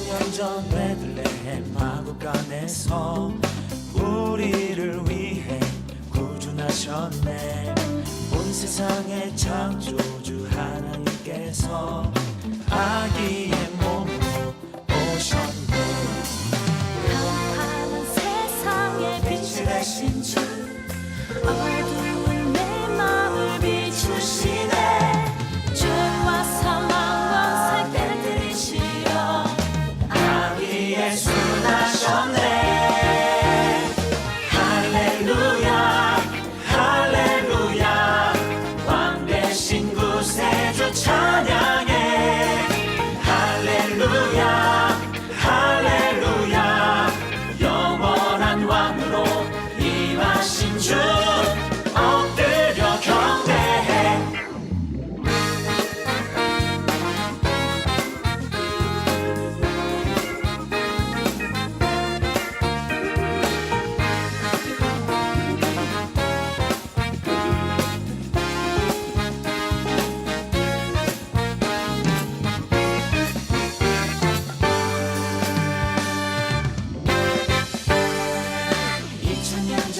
3년 전 베들레헴 마구간에서 우리를 위해 구준하셨네. 온 세상의 창조주 하나님께서 아기의 몸으로 오셨네. 평안한 세상의 빛을 내신 주. 신 구세주 찬양해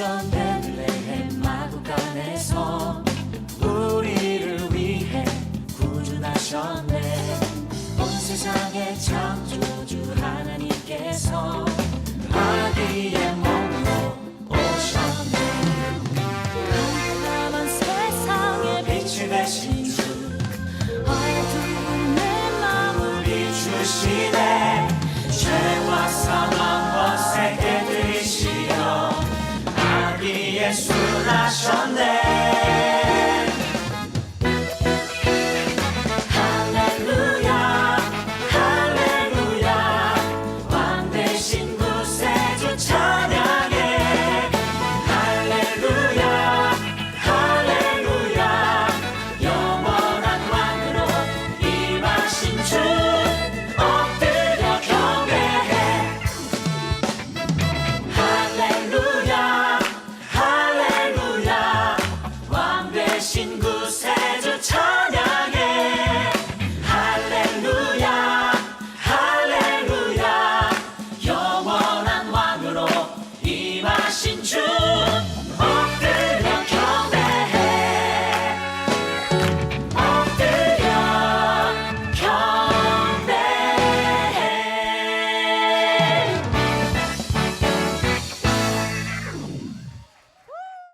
전 베들레헴 마구간에서 우리를 위해 구준하셨네. 온 세상의 창조주 하나님께서 아기의 몸으로 오셨네. 깜깜한 세상에 빛이 되신 들